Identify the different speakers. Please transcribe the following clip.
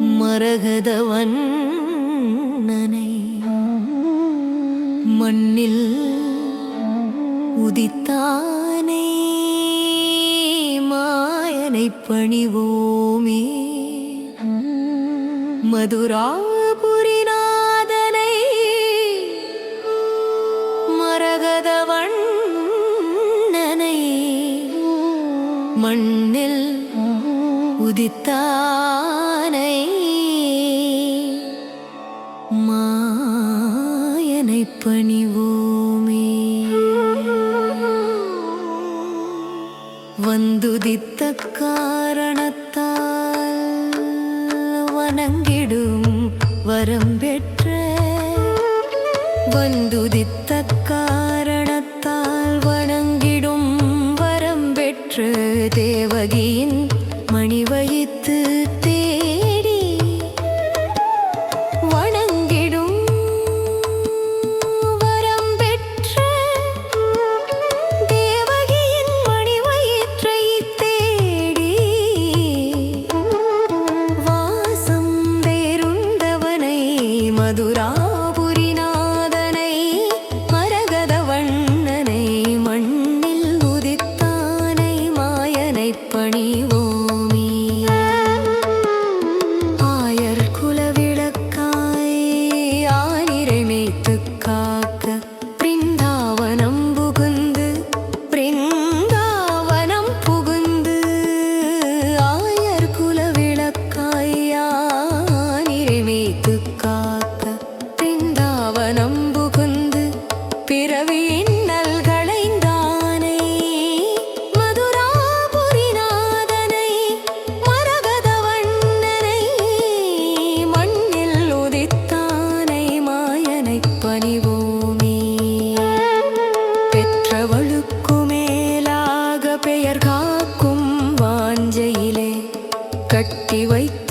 Speaker 1: மரகதவன்னனை மண்ணில் உதித்தானே மாயனை பணிவோமே. மதுராபுரிநாதனை மரகதவண்ணனை மண்ணில் உதித்தானை மாயனை பணிவோமே. வந்துதித்த காரணத்தால் வணங்கிடும் வரம் பெற்ற வந்துதித்த கட்டி வைத்து